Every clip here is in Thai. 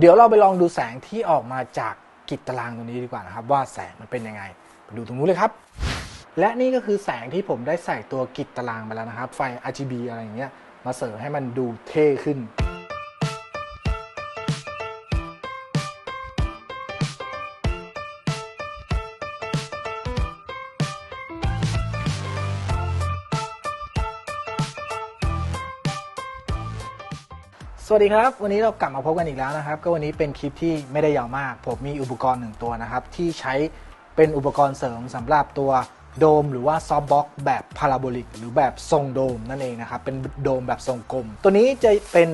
เดี๋ยวเราไปลองดูแสงที่ออกมาจากกิจตารางตรงนี้ดีกว่านะครับ ว่าแสงมันเป็นยังไงไปดูตรงนู้นเลยครับ และนี่ก็คือแสงที่ผมได้ใส่ตัวกิจตารางไปแล้วนะครับ ไฟ RGB อะไรอย่างเงี้ยมาเสริมให้มันดูเท่ขึ้น สวัสดีครับ วันนี้เรากลับมาพบกันอีกแล้วนะครับ ก็วันนี้เป็นคลิปที่ไม่ได้ยาวมาก ผมมีอุปกรณ์หนึ่งตัวนะครับ ที่ใช้เป็นอุปกรณ์เสริมสำหรับตัวโดม หรือว่าซอฟบ็อกแบบพาราโบลิก หรือแบบทรงโดมนั่นเองนะครับ เป็นโดมแบบทรงกลม ตัวนี้จะเป็น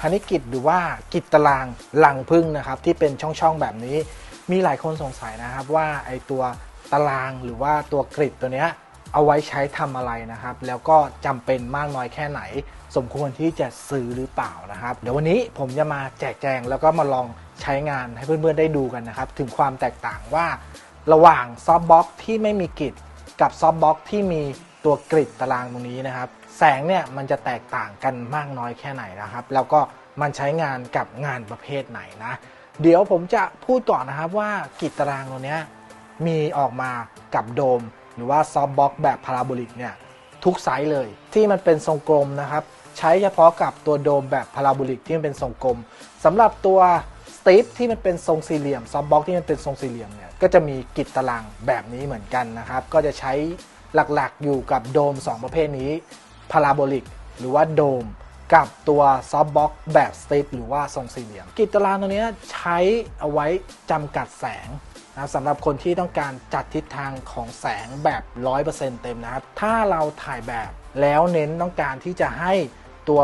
พานิกิจหรือว่ากิจตารางหลังพึ่งนะครับ ที่เป็นช่องๆแบบนี้ มีหลายคนสงสัยนะครับว่าไอตัวตารางหรือว่าตัวกริดตัวเนี้ย เอาไว้ใช้ทำอะไรนะครับ แล้วก็จำเป็นมากน้อยแค่ไหน สมควรที่จะซื้อหรือเปล่านะครับ เดี๋ยววันนี้ผมจะมาแจกแจง แล้วก็มาลองใช้งานให้เพื่อนๆได้ดูกันนะครับ ถึงความแตกต่างว่า ระหว่างซอฟต์บ็อกที่ไม่มีกริดกับซอฟต์บ็อกที่มีตัวกริดตารางตรงนี้นะครับ แสงเนี่ยมันจะแตกต่างกันมากน้อยแค่ไหนนะครับ แล้วก็มันใช้งานกับงานประเภทไหนนะ เดี๋ยวผมจะพูดก่อนนะครับว่ากริดตารางตัวนี้มีออกมากับโดม รือว่าซอฟบ็อกแบบพาราโบลิกเนี่ยทุกไซส์เลย ที่มันเป็นทรงกลมนะครับ ใช้เฉพาะกับตัวโดมแบบพาราโบลิกที่มันเป็นทรงกลมสำหรับตัวสตีฟที่มันเป็นทรงสี่เหลี่ยมซอฟบ็อกที่มันเป็นทรงสี่เหลี่ยมเนี่ยก็จะมีกิจตารางแบบนี้เหมือนกันนะครับ ก็จะใช้หลักๆอยู่กับโดม 2 ประเภทนี้พาราโบลิกหรือว่าโดมกับตัวซอฟบ็อกแบบสติปหรือว่าทรงสี่เหลี่ยม กิจตารางตัวเนี้ยใช้เอาไว้จำกัดแสง นะสำหรับคนที่ต้องการจัดทิศทางของแสงแบบ 100%เต็มนะครับ ถ้าเราถ่ายแบบแล้วเน้นต้องการที่จะให้ตัว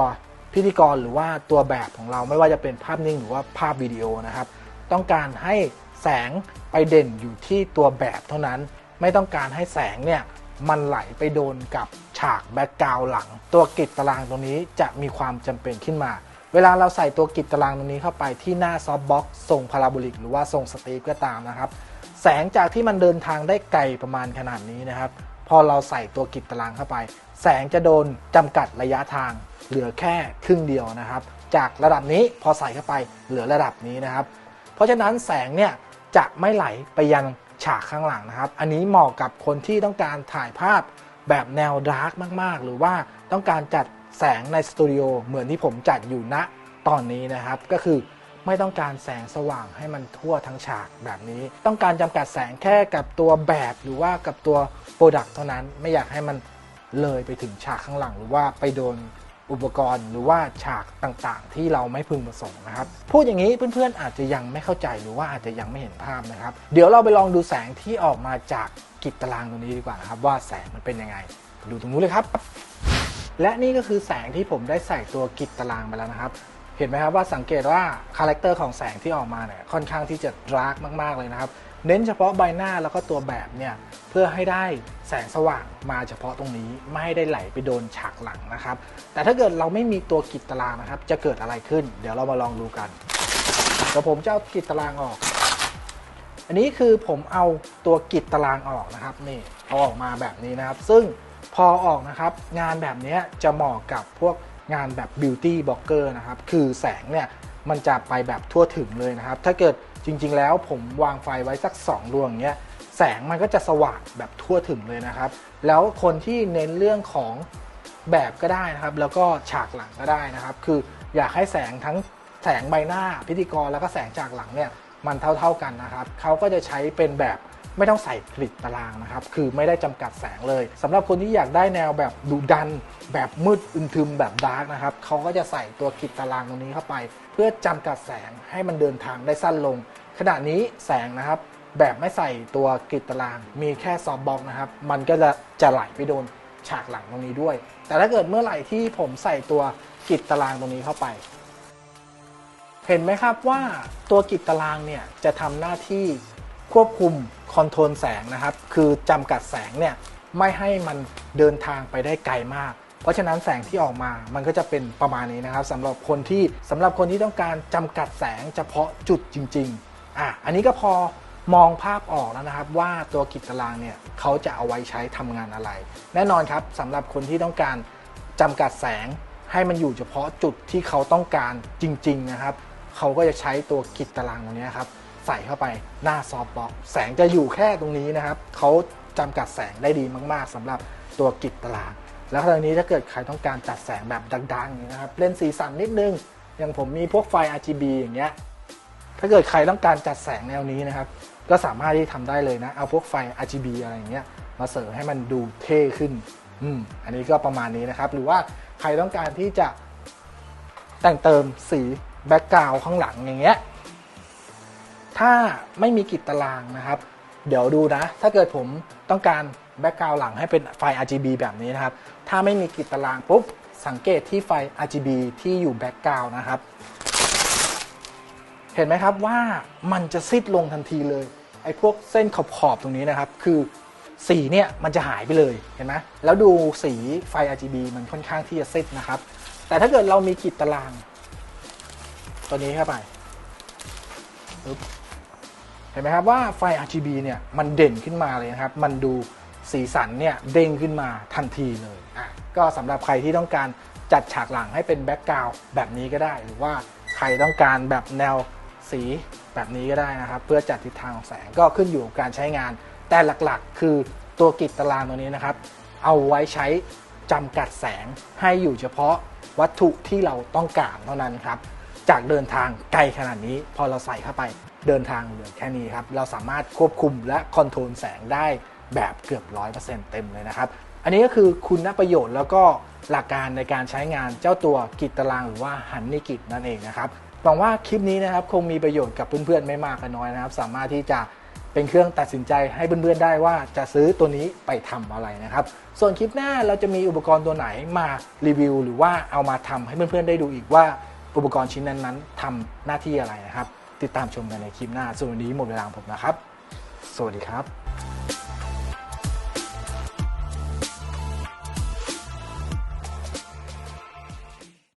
พิธีกรหรือว่าตัวแบบของเราไม่ว่าจะเป็นภาพนิ่งหรือว่าภาพวิดีโอนะครับ ต้องการให้แสงไปเด่นอยู่ที่ตัวแบบเท่านั้น ไม่ต้องการให้แสงเนี่ยมันไหลไปโดนกับฉากแบ็กกราวหลัง ตัวกิดตารางตรงนี้จะมีความจำเป็นขึ้นมา เวลาเราใส่ตัวกริดตารางตรงนี้เข้าไปที่หน้าซอฟต์บ็อกซ์ทรงพาราโบลิกหรือว่าทรงสตีฟก็ตามนะครับ แสงจากที่มันเดินทางได้ไกลประมาณขนาดนี้นะครับ พอเราใส่ตัวกริดตารางเข้าไป แสงจะโดนจำกัดระยะทาง เหลือแค่ครึ่งเดียวนะครับ จากระดับนี้พอใส่เข้าไปเหลือระดับนี้นะครับ เพราะฉะนั้นแสงเนี่ยจะไม่ไหลไปยังฉากข้างหลังนะครับ อันนี้เหมาะกับคนที่ต้องการถ่ายภาพแบบแนวดาร์กมาก ๆ หรือว่าต้องการจัด แสงในสตูดิโอเหมือนที่ผมจัดอยู่ณตอนนี้นะครับ ก็คือไม่ต้องการแสงสว่างให้มันทั่วทั้งฉากแบบนี้ ต้องการจำกัดแสงแค่กับตัวแบบหรือว่ากับตัวโปรดักต์เท่านั้นไม่อยากให้มันเลยไปถึงฉากข้างหลัง หรือว่าไปโดนอุปกรณ์หรือว่าฉากต่างๆ ที่เราไม่พึงประสงค์นะครับ พูดอย่างนี้เพื่อนๆอาจจะยังไม่เข้าใจหรือว่าอาจจะยังไม่เห็นภาพนะครับ เดี๋ยวเราไปลองดูแสงที่ออกมาจากกิจตารางตรงนี้ดีกว่านะครับ ว่าแสงมันเป็นยังไงดูตรงนู้นเลยครับ และนี่ก็คือแสงที่ผมได้ใส่ตัวกิจตารางไปแล้วนะครับ เห็นไหมครับว่าสังเกตว่าคาแรคเตอร์ของแสงที่ออกมาเนี่ยค่อนข้างที่จะดาร์กมากๆเลยนะครับ เน้นเฉพาะใบหน้าแล้วก็ตัวแบบเนี่ยเพื่อให้ได้แสงสว่างมาเฉพาะตรงนี้ไม่ให้ได้ไหลไปโดนฉากหลังนะครับ แต่ถ้าเกิดเราไม่มีตัวกิจตารางนะครับ จะเกิดอะไรขึ้น เดี๋ยวเรามาลองดูกันเดี๋ยวผมจะเอากิจตารางออก อันนี้คือผมเอาตัวกิจตารางออกนะครับนี่เอาออกมาแบบนี้นะครับ ซึ่งพอออกนะครับ งานแบบนี้จะเหมาะกับพวกงานแบบบิวตี้บล็อกเกอร์นะครับ คือแสงเนี่ยมันจะไปแบบทั่วถึงเลยนะครับ ถ้าเกิดจริง ๆ แล้วผมวางไฟไว้สัก 2 ดวงอย่างเงี้ยแสงมันก็จะสว่างแบบทั่วถึงเลยนะครับ แล้วคนที่เน้นเรื่องของแบบก็ได้นะครับ แล้วก็ฉากหลังก็ได้นะครับ คืออยากให้แสงทั้งแสงใบหน้าพิธีกรแล้วก็แสงจากหลังเนี่ย มันเท่าๆกันนะครับเขาก็จะใช้เป็นแบบไม่ต้องใส่กริดตารางนะครับ คือไม่ได้จำกัดแสงเลยสำหรับคนที่อยากได้แนวแบบดุดัน แบบมืดอึมทึมแบบดาร์กนะครับเขาก็จะใส่ตัวกริดตารางตรงนี้เข้าไป เพื่อจำกัดแสงให้มันเดินทางได้สั้นลง ขณะนี้แสงนะครับ แบบไม่ใส่ตัวกริดตาราง มีแค่ซอฟบ็อกนะครับ มันก็จะจะไหลไปโดนฉากหลังตรงนี้ด้วย แต่ถ้าเกิดเมื่อไหร่ที่ผมใส่ตัวกริดตารางตรงนี้เข้าไป เห็นไหมครับว่าตัวกิจตารางเนี่ยจะทำหน้าที่ควบคุมคอนโทรลแสงนะครับ คือจำกัดแสงเนี่ยไม่ให้มันเดินทางไปได้ไกลมาก เพราะฉะนั้นแสงที่ออกมามันก็จะเป็นประมาณนี้นะครับสำหรับคนที่สำหรับคนที่ต้องการจำกัดแสงเฉพาะจุดจริงๆอะอันนี้ก็พอมองภาพออกแล้วนะครับว่าตัวกิจตารางเนี่ยเขาจะเอาไว้ใช้ทำงานอะไร แน่นอนครับสำหรับคนที่ต้องการจำกัดแสงให้มันอยู่เฉพาะจุดที่เขาต้องการจริง ๆ นะครับ เขาก็จะใช้ตัวกิจตารางตรงนี้ครับใส่เข้าไปหน้าซอฟต์บ็อกแสงจะอยู่แค่ตรงนี้นะครับเขาจำกัดแสงได้ดีมาก ๆสำหรับตัวกิจตาราง แล้วคราวนี้ถ้าเกิดใครต้องการจัดแสงแบบดังๆนะครับเล่นสีสันนิดนึง อย่างผมมีพวกไฟ RGB อย่างเงี้ยถ้าเกิดใครต้องการจัดแสงแนวนี้นะครับก็สามารถที่ทำได้เลยนะ เอาพวกไฟ RGB อะไรอย่างเงี้ยมาเสริมให้มันดูเท่ขึ้นอืมอันนี้ก็ประมาณนี้นะครับ หรือว่าใครต้องการที่จะแต่งเติมสี แบ็กกราวข้างหลังอย่างเงี้ย ถ้าไม่มีกิจตารางนะครับ เดี๋ยวดูนะ ถ้าเกิดผมต้องการแบ็กกราวหลังให้เป็นไฟ RGB แบบนี้นะครับ ถ้าไม่มีกิจตารางปุ๊บ สังเกตที่ไฟ RGB ที่อยู่แบ็กกราวนะครับ เห็นไหมครับว่ามันจะซิดลงทันทีเลย ไอ้พวกเส้นขอบขอบๆตรงนี้นะครับ คือสีเนี่ยมันจะหายไปเลยเห็นไหมแล้วดูสีไฟ RGB มันค่อนข้างที่จะซิดนะครับ แต่ถ้าเกิดเรามีกิจตาราง ตัวนี้เข้าไปเห็นไหมครับว่าไฟ RGB เนี่ยมันเด่นขึ้นมาเลยนะครับ มันดูสีสันเนี่ยเด้งขึ้นมาทันทีเลยอะก็สำหรับใครที่ต้องการจัดฉากหลังให้เป็นแบ็กกราวด์แบบนี้ก็ได้ หรือว่าใครต้องการแบบแนวสีแบบนี้ก็ได้นะครับ เพื่อจัดทิศทางของแสงก็ขึ้นอยู่กับการใช้งาน แต่หลักๆ คือตัวกิจตารางตัวนี้นะครับ เอาไว้ใช้จำกัดแสงให้อยู่เฉพาะวัตถุที่เราต้องการเท่านั้นครับ จากเดินทางไกลขนาดนี้ พอเราใส่เข้าไปเดินทางเหลือแค่นี้ครับ เราสามารถควบคุมและคอนโทรลแสงได้แบบเกือบ 100%เต็มเลยนะครับ อันนี้ก็คือคุณประโยชน์แล้วก็หลักการในการใช้งานเจ้าตัวกิจตารางหรือว่าหันนิกิจนั่นเองนะครับหวังว่าคลิปนี้นะครับคงมีประโยชน์กับเพื่อนๆไม่มากก็น้อยนะครับ สามารถที่จะเป็นเครื่องตัดสินใจให้เพื่อนๆได้ว่าจะซื้อตัวนี้ไปทำอะไรนะครับ ส่วนคลิปหน้าเราจะมีอุปกรณ์ตัวไหนมารีวิว หรือว่าเอามาทำให้เพื่อนๆได้ดูอีกว่า อุปกรณ์ชิ้นนั้นๆทำหน้าที่อะไรนะครับ ติดตามชมกันในคลิปหน้าส่วนวันนี้หมดเวลาของผมนะครับ สวัสดีครับ